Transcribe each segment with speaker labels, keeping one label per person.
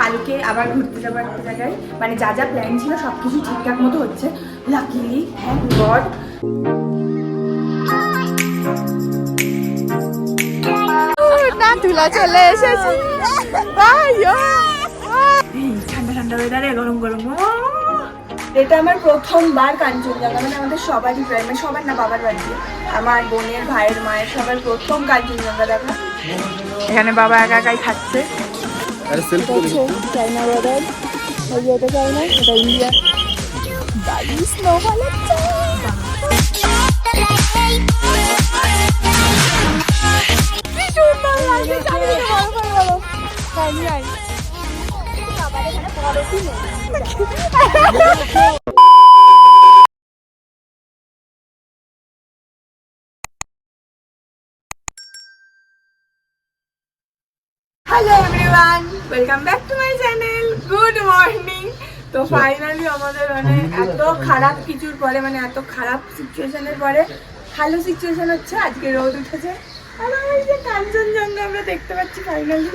Speaker 1: কালকে আবার ঘুরতে যাব একটা জায়গায়। মানে যা যা প্ল্যান ছিল সব কিছু ঠিকঠাক মতো হচ্ছে। লাকিলি থ্যাংক গড
Speaker 2: তুলা চলে এসেছি।
Speaker 1: ঠান্ডা ঠান্ডা ওয়েদারে গরম গরম এটা আমার প্রথমবার কাঞ্চনজঙ্ঘা মানে আমাদের সবারই প্রায় মানে সবার না বাবার বাড়িতে। আমার বোনের ভাইয়ের মায়ের সবার প্রথম কাঞ্চনজঙ্ঘা দেখা। এখানে বাবা একা একাই খাচ্ছে।
Speaker 3: সেলফি
Speaker 1: চাইনা ওয়েদার ওই এটা চাইনা এটা India I. Hello everyone welcome back to my channel good morning তো ফাইনালি আমাদের মানে এত খারাপ কিছুর পরে মানে এত খারাপ সিচুয়েশনের পরে ভালো সিচুয়েশন হচ্ছে আজকে রোদ উঠেছে। আর আমার যে কাঞ্চনজঙ্ঘা আমরা দেখতে পাচ্ছি ফাইনালি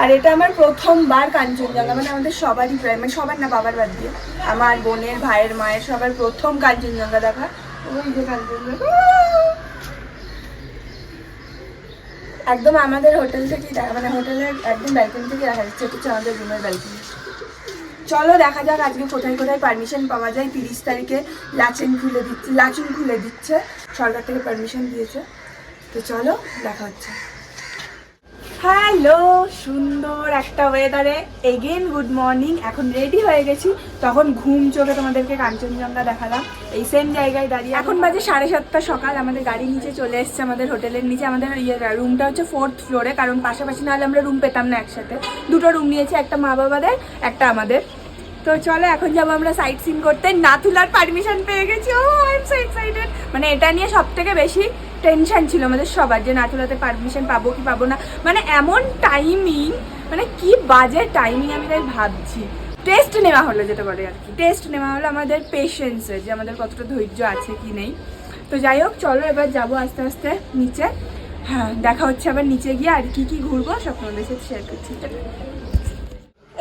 Speaker 1: আর এটা আমার প্রথমবার কাঞ্চনজঙ্ঘা মানে আমাদের সবারই প্রায় মানে সবার না বাবার বাদ দিয়ে আমার বোনের ভাইয়ের মায়ের সবার প্রথম কাঞ্চনজঙ্ঘা দেখা। ওই যে কাঞ্চনজঙ্ঘা। একদম আমাদের হোটেল থেকে মানে হোটেলের একদম ব্যালকনি থেকে দেখা যাচ্ছে। হচ্ছে আমাদের রুমের ব্যালকনি চলো দেখা যাক আজকে কোথায় কোথায় পারমিশন পাওয়া যায়। তিরিশ তারিখে লাচেন খুলে দিচ্ছে লাচুন খুলে দিচ্ছে। সরকার থেকে পারমিশন দিয়েছে। তো চলো, দেখা হচ্ছে। হ্যালো সুন্দর একটা ওয়েদারে এগেন গুড মর্নিং এখন রেডি হয়ে গেছি। তখন ঘুম চোখে তোমাদেরকে কাঞ্চনজঙ্ঘা দেখালাম। এই সেম জায়গায় দাঁড়িয়ে এখন বাজে সাড়ে সাতটা সকাল। আমাদের গাড়ি নিচে চলে এসছে আমাদের হোটেলের নিচে। আমাদের ইয়ে রুমটা হচ্ছে ফোর্থ ফ্লোরে কারণ পাশাপাশি নাহলে আমরা রুম পেতাম না একসাথে। দুটো রুম নিয়েছি একটা মা বাবাদের একটা আমাদের। তো চলো, এখন যাব আমরা সাইট সিন করতে। নাথুলার পারমিশন পেয়ে গেছি। ও আই সো এক্সাইটেড মানে এটা নিয়ে সব থেকে বেশি টেনশন ছিল আমাদের সবার, যে নাথুলাতে পারমিশন পাবো কি পাবো না। মানে এমন টাইমিং মানে কি বাজে টাইমিং আমি তাই ভাবছি। টেস্ট নেওয়া হলো যেটা বলে আর কি। টেস্ট নেওয়া হলো আমাদের পেশেন্সের যে আমাদের কতটা ধৈর্য আছে কি নেই। তো যাই হোক, চলো এবার যাব আস্তে আস্তে নিচে। হ্যাঁ দেখা হচ্ছে আবার নিচে গিয়ে আর কি কি ঘুরবো, সব তোমাদের সাথে শেয়ার করছি?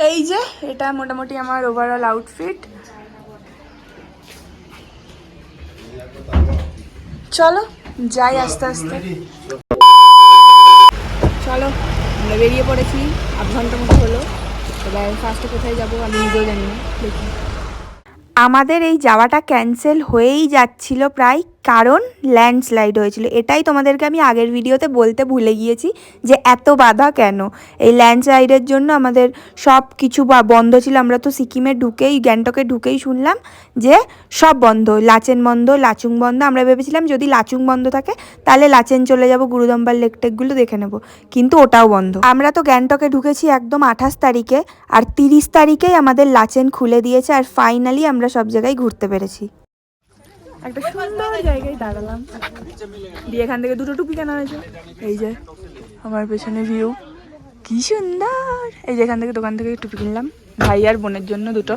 Speaker 1: এই যে, এটা মোটামুটি আমার ওভারঅল আউটফিট চলো, যাই আস্তে আস্তে। চলো, আমরা বেরিয়ে পড়েছি। আধ ঘণ্টা মতো হলো। এবার ফার্স্টে কোথায় যাব আমি নিজেও জানি না। দেখি।
Speaker 2: আমাদের এই যাওয়াটা ক্যান্সেল হয়েই যাচ্ছিল প্রায় কারণ ল্যান্ডস্লাইড হয়েছিল। এটাই তোমাদেরকে আমি আগের ভিডিওতে বলতে ভুলে গিয়েছি যে এত বাধা কেন? এই ল্যান্ডস্লাইডের জন্য আমাদের সব কিছু বন্ধ ছিল। আমরা তো সিকিমে ঢুকেই, গ্যাংটকে ঢুকেই শুনলাম যে সব বন্ধ। লাচেন বন্ধ, লাচুং বন্ধ। আমরা ভেবেছিলাম যদি লাচুং বন্ধ থাকে, তাহলে লাচেন চলে যাব, গুরুদম্বার লেকটেকগুলো দেখে নেব। কিন্তু ওটাও বন্ধ। আমরা তো গ্যাংটকে ঢুকেছি একদম আঠাশ তারিখে আর তিরিশ তারিখেই আমাদের লাচেন খুলে দিয়েছে আর ফাইনালি আমরা সব জায়গায় ঘুরতে পেরেছি।
Speaker 1: একটা সুন্দর জায়গায় দাঁড়ালাম। দিয়ে এখান থেকে দুটো টুপি কেনা হয়েছে। এই যে আমার পেছনে ভিউ কি সুন্দর! এই যে এখান থেকে দোকান থেকে টুপি কিনলাম। ভাই আর বোনের জন্য দুটো।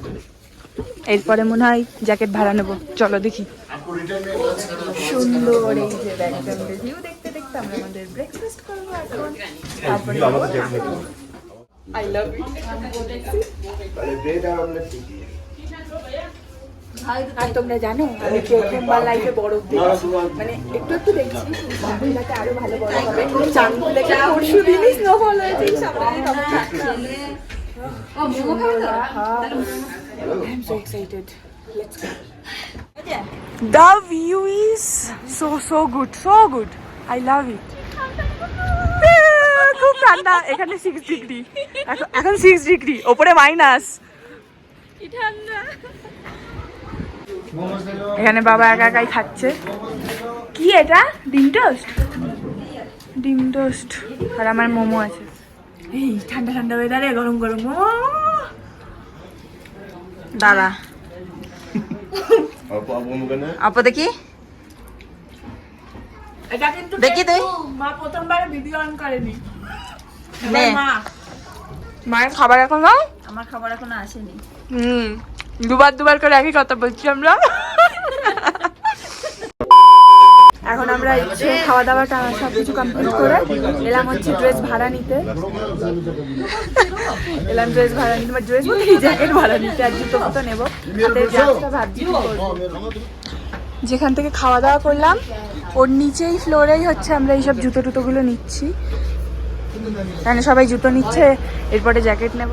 Speaker 1: এরপরে মনে হয় জ্যাকেট ভাড়া নেব। চলো দেখি। সুন্দর এই যে ভিউ দেখতে দেখতে আমরা আমাদের ব্রেকফাস্ট করব এখন। তারপরে আই লাভ আর তোমরা জানো আমি প্রথমবার লাইফে বরফ দেখছি। মানে একটু একটু দেখছি সামনেটাতে আরও ভালো বরফ হবে। চাঁদপুর পরশু দিনই স্নোফল হয়েছে সামনে তখন থাকতাম I'm so excited. Let's go. The view is so so good, so good. I love it. খুব ঠান্ডা এখানে সিক্স ডিগ্রি এখন সিক্স ডিগ্রি ওপরে মাইনাস এখানে বাবা একা একাই খাচ্ছে। কি এটা? ডিম টোস্ট? ডিম টোস্ট। আর আমার মোমো আছে। এই ঠান্ডা ঠান্ডা ওয়েদারে গরম গরম। মোমো
Speaker 2: দাদা আপু দেখি।
Speaker 1: এটা কিন্তু
Speaker 2: দেখি তুই।
Speaker 1: মা প্রথমবার ভিডিও অন করেনি।
Speaker 2: নে।
Speaker 1: মা। মায়ের খাবার এখন নাও
Speaker 4: আমার খাবার এখনও আসেনি।
Speaker 1: হুম। দুবার দুবার করে একই কথা বলছি আমরা। এখন আমরা হচ্ছে খাওয়া দাওয়াটা সব কিছু কমপ্লিট করে এলাম হচ্ছে ড্রেস ভাড়া নিতে। এলাম ড্রেস ভাড়া নিতে ড্রেস বলতে জ্যাকেট ভাড়া নিতে, আর জুতো মতো নেব। ভাবছি যেখান থেকে খাওয়া দাওয়া করলাম, ওর নিচেই ফ্লোরেই হচ্ছে আমরা এইসব জুতো টুতোগুলো নিচ্ছি। এখানে সবাই জুতো নিচ্ছে, এরপরে জ্যাকেট নেব।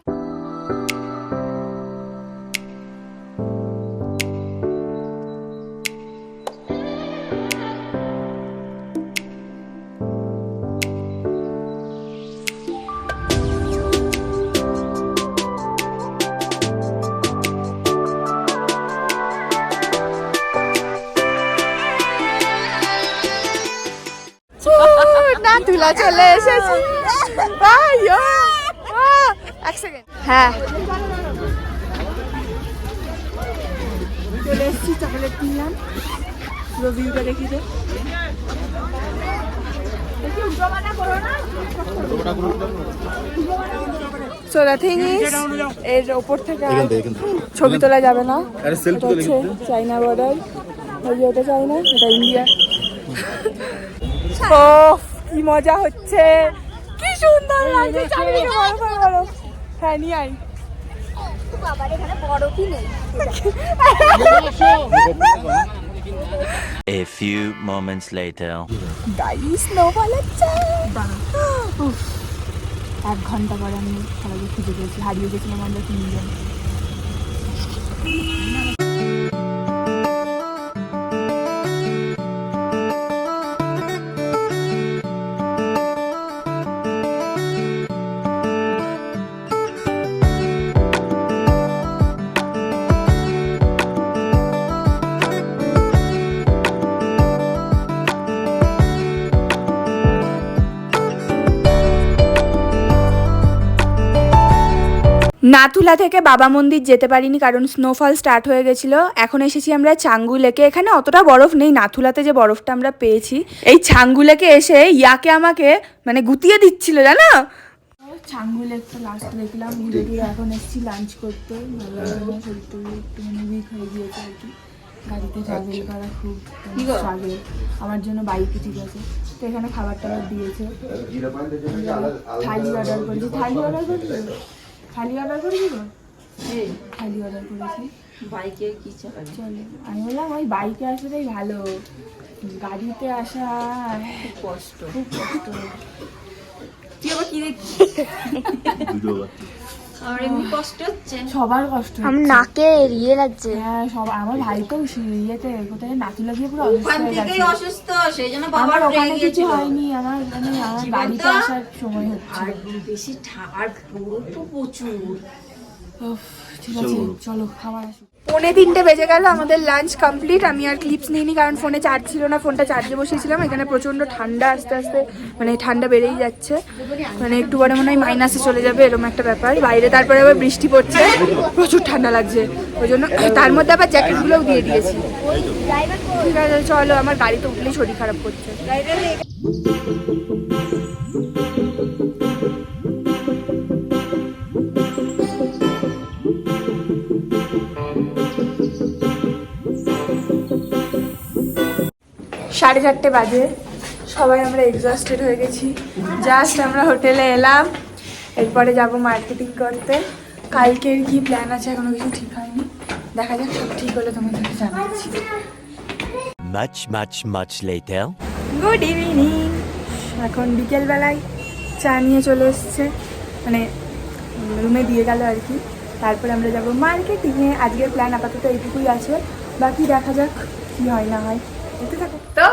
Speaker 1: চলে এসেছি। এক সেকেন্ড হ্যাঁ। চলে এসেছি চকলেট কিনলাম। পুরো দেখি দে সো দ্য থিং ইজ এর ওপর থেকে ছবি তোলা যাবে না। এটা
Speaker 3: তো
Speaker 1: হচ্ছে চাইনা বর্ডার ওই যে ওটা চাইনা এটা ইন্ডিয়া ও কি মজা হচ্ছে? কি সুন্দর লাগছে চারিদিকে বরফ আর বরফ হ্যাঁ নিয়ে
Speaker 2: নেই
Speaker 4: A few moments later.
Speaker 1: Guys snowfall এক ঘণ্টা পরে আমি সবাইকে খুঁজে পেয়েছি। হারিয়ে গেছিলাম আমরা তিনজন। নাথুলা থেকে বাবা মন্দির যেতে পারিনি কারণ স্নোফল স্টার্ট হয়ে গেছিল। এখন এসেছি আমরা চাঙ্গু লেকে এখানে অতটা বরফ নেই নাথুলাতে যে বরফটা আমরা পেয়েছি। এই ছাঙ্গু লেকে এসে ইয়াকে আমাকে মানে গুতিয়ে দিচ্ছিল জানো? ছাঙ্গু লেকটা লাস্ট দেখলাম ঘুরে ঘুরে এখন এসেছি লাঞ্চ করতে। ভালো না শরীরটা একটুখানি উইক হয়ে গিয়েছে আর কি। গাড়িতে ট্রাভেল করা খুব স্ট্রাগল আমার জন্য বাইকে ঠিক আছে। তো এখানে খাবার টাবার দিয়েছে। থালি অর্ডার করেছি। থালি অর্ডার করেছি? থালি অর্ডার করেছি তো খালি অর্ডার করেছি
Speaker 5: বাইকে কি চালাবি?
Speaker 1: চলে। আমি বললাম ওই বাইকে আসাটাই ভালো। গাড়িতে আসা
Speaker 5: খুব কষ্ট।
Speaker 1: খুব কষ্ট।
Speaker 5: তুই আবার কি দেখছিস? আমার এমনি কষ্ট হচ্ছে।
Speaker 1: সবার কষ্ট
Speaker 2: আমার নাকে ইয়ে লাগছে
Speaker 1: হ্যাঁ সব আমার ভাই তো ইয়েতে কোথায় নাকি লাগিয়ে পুরো
Speaker 5: অসুস্থ
Speaker 1: হয়ে গেছে।
Speaker 5: অসুস্থ সেই জন্য
Speaker 1: আমার
Speaker 5: বাবার রেগে
Speaker 1: কিছু হয়নি আমার মানে আমার আসার সময় হচ্ছে।
Speaker 5: আর বেশি ঠা- আর বরফ প্রচুর।
Speaker 1: উফ, ঠিক আছে চলো খাবার আসুক। পৌনে তিনটে বেজে গেল, আমাদের লাঞ্চ কমপ্লিট আমি আর ক্লিপস নিইনি, কারণ ফোনে চার্জ ছিল না ফোনটা চার্জে বসেছিলাম এখানে প্রচণ্ড ঠান্ডা আস্তে আস্তে মানে ঠান্ডা বেড়েই যাচ্ছে। মানে একটু পরে মনে হয় মাইনাসে চলে যাবে, এরকম একটা ব্যাপার। বাইরে তারপরে আবার বৃষ্টি পড়ছে, প্রচুর ঠান্ডা লাগছে। ওই জন্য তার মধ্যে আবার জ্যাকেটগুলোও দিয়ে দিয়েছি। ঠিক আছে, চলো, আমার গাড়িতে উঠলেই শরীর খারাপ করছে। সাড়ে চারটে বাজে। সবাই আমরা এক্সস্টেড হয়ে গেছি। জাস্ট আমরা হোটেলে এলাম। এরপরে যাব মার্কেটিং করতে। কালকের কি প্ল্যান আছে এখনও কিছু ঠিক হয়নি। দেখা যাক সব ঠিক হলে তোমাদেরকে জানাচ্ছি।
Speaker 4: Much, much, much later.
Speaker 1: Good evening এখন বিকেলবেলায় চা নিয়ে চলে এসছে। মানে রুমে দিয়ে গেল আর কি। তারপরে আমরা যাব মার্কেটিংয়ে আজকের প্ল্যান আপাতত এইটুকুই আছে। বাকি দেখা যাক কি হয় না হয়। তো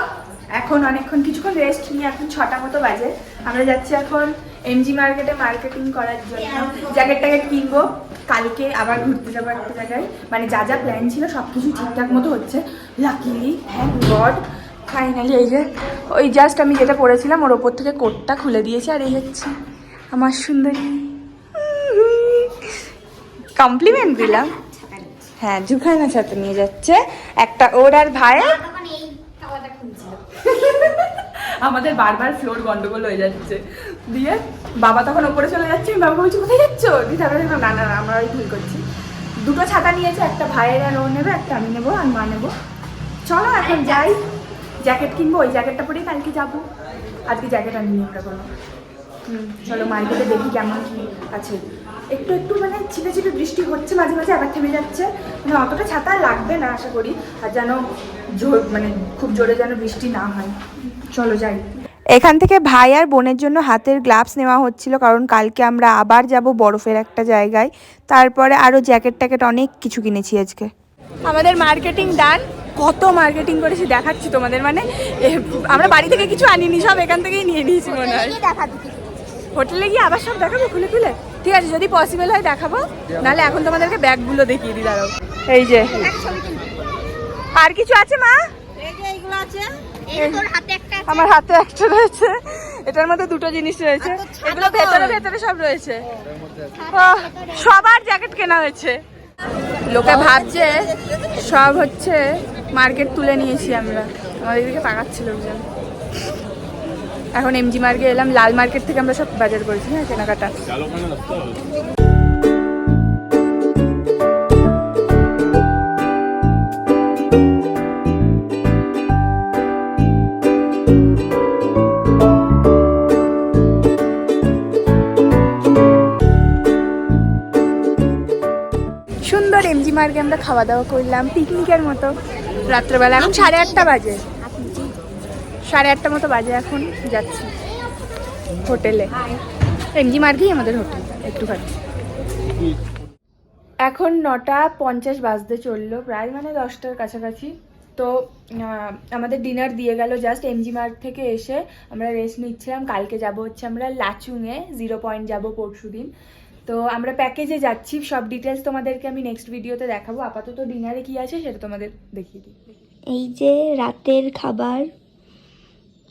Speaker 1: এখন অনেকক্ষণ কিছুক্ষণ রেস্ট নিয়ে এখন ছটা মতো বাজে। আমরা যাচ্ছি এখন এমজি মার্কেটে মার্কেটিং করার জন্য। জ্যাকেট ট্যাকেট কিনবো। কালকে আবার ঘুরতে যাব একটা জায়গায়। মানে যা যা প্ল্যান ছিল সব কিছু ঠিকঠাক মতো হচ্ছে। লাকিলি থ্যাংক গড ফাইনালি এই যে, ওই জাস্ট আমি যেটা পরেছিলাম ওর ওপর থেকে কোটটা খুলে দিয়েছি। আর এই হচ্ছে আমার সুন্দরী। কমপ্লিমেন্ট দিলাম। হ্যাঁ জুখানার সাথে নিয়ে যাচ্ছে। একটা ওর আর ভাইয়ের। আমাদের বারবার ফ্লোর গন্ডগোল হয়ে যাচ্ছে। দিয়ে বাবা তখন ওপরে চলে যাচ্ছে আমি বাবা বলছি কোথায় যাচ্ছ? দিয়ে তারপরে না না না, আমরা ওই ভুল করছি। দুটো ছাতা নিয়েছে একটা ভাইয়ের আর ও নেবে একটা আমি নেব আর মা নেব। চলো এখন যাই জ্যাকেট কিনবো ওই জ্যাকেটটা পরেই কালকে যাব। আজকে জ্যাকেট আনিনি আমরা কোনো। হুম, চলো মার্কেটে দেখি কেমন কি আছে। একটু একটু মানে ছিটে ছিটে বৃষ্টি হচ্ছে মাঝে মাঝে আবার থেমে যাচ্ছে। মানে অতটা ছাতা লাগবে না আশা করি। আর যেন জোর মানে খুব জোরে যেন বৃষ্টি না হয়। চলো যাই।
Speaker 2: এখান থেকে ভাই আর বোনের জন্য হাতের গ্লাভস নেওয়া হচ্ছিল কারণ কালকে আমরা আবার যাব বরফের একটা জায়গায়। তারপরে আরও জ্যাকেট ট্যাকেট অনেক কিছু কিনেছি আজকে।
Speaker 1: আমাদের মার্কেটিং ডান কত মার্কেটিং করেছি দেখাচ্ছি তোমাদের মানে এ, আমরা বাড়ি থেকে কিছু আনিনি সব এখান থেকেই নিয়ে নিয়েছি মনে হয়। হোটেলে গিয়ে আবার সব দেখাবো খুলে খুলে? ঠিক আছে যদি পসিবল হয় দেখাবো নাহলে এখন তোমাদেরকে ব্যাগগুলো দেখিয়ে দিই দাঁড়াও। এই যে। আর কিছু আছে মা? আমার হাতে একটা রয়েছে। এটার মধ্যে দুটো জিনিস রয়েছে। এগুলো ভেতরে ভেতরে সব রয়েছে। সবার জ্যাকেট কেনা হয়েছে। লোকে ভাবছে সব হচ্ছে মার্কেট তুলে নিয়েছি আমরা। আমাদের দিকে পাকাচ্ছিল লোকজন এখন এমজি মার্কে এলাম লাল মার্কেট থেকে আমরা সব বাজার করেছি হ্যাঁ কেনাকাটা। মার্গে আমরা খাওয়া দাওয়া করলাম পিকনিকের মতো রাত্রেবেলা। এখন সাড়ে আটটা বাজে। সাড়ে আটটা মতো বাজে এখন, যাচ্ছি হোটেলে। এমজি মার্গেই আমাদের হোটেল, একটুখানি। এখন নটা পঞ্চাশ বাজতে চলল, প্রায় মানে দশটার কাছাকাছি। তো আমাদের ডিনার দিয়ে গেল জাস্ট এমজি মার্গ থেকে এসে আমরা রেস্ট নিচ্ছিলাম। কালকে যাব হচ্ছে আমরা লাচুংয়ে জিরো পয়েন্ট যাব পরশু দিন তো আমরা প্যাকেজে যাচ্ছি। সব ডিটেলস তোমাদেরকে আমি নেক্সট ভিডিওতে দেখাবো। আপাতত ডিনারে কি আছে সেটা তোমাদের দেখিয়ে দিই।
Speaker 3: এই যে রাতের খাবার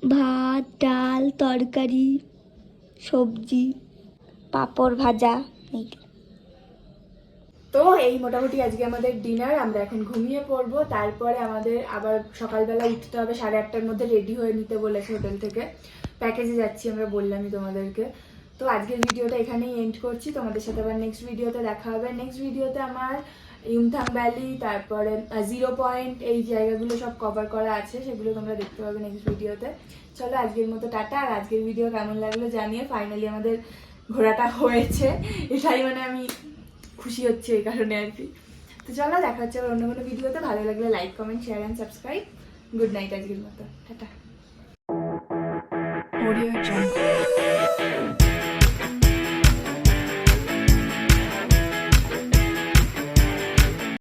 Speaker 3: ভাত ডাল তরকারি সবজি পাঁপড় ভাজা
Speaker 1: তো এই মোটামুটি আজকে আমাদের ডিনার আমরা এখন ঘুমিয়ে পড়ব। তারপরে আমাদের আবার সকালবেলা উঠতে হবে সাড়ে আটটার মধ্যে রেডি হয়ে নিতে বলেছে হোটেল থেকে। প্যাকেজে যাচ্ছি আমরা বললামই তোমাদেরকে। তো আজকের ভিডিওটা এখানেই এন্ড করছি। তোমাদের সাথে আবার নেক্সট ভিডিওতে দেখা হবে। নেক্সট ভিডিওতে আমার ইউমথাং ভ্যালি তারপরে জিরো পয়েন্ট এই জায়গাগুলো সব কভার করা আছে। সেগুলো তোমরা দেখতে পাবে নেক্সট ভিডিওতে চলো, আজকের মতো টাটা। আর আজকের ভিডিও কেমন লাগল জানিয়ে ফাইনালি আমাদের ঘোরাটা হয়েছে। এটাই মানে আমি খুশি হচ্ছে এই কারণে আর কি। তো চলো, দেখা হচ্ছে অন্য কোনো ভিডিওতে ভালো লাগলে like comment share and subscribe good night আজকের মতো। টাটা.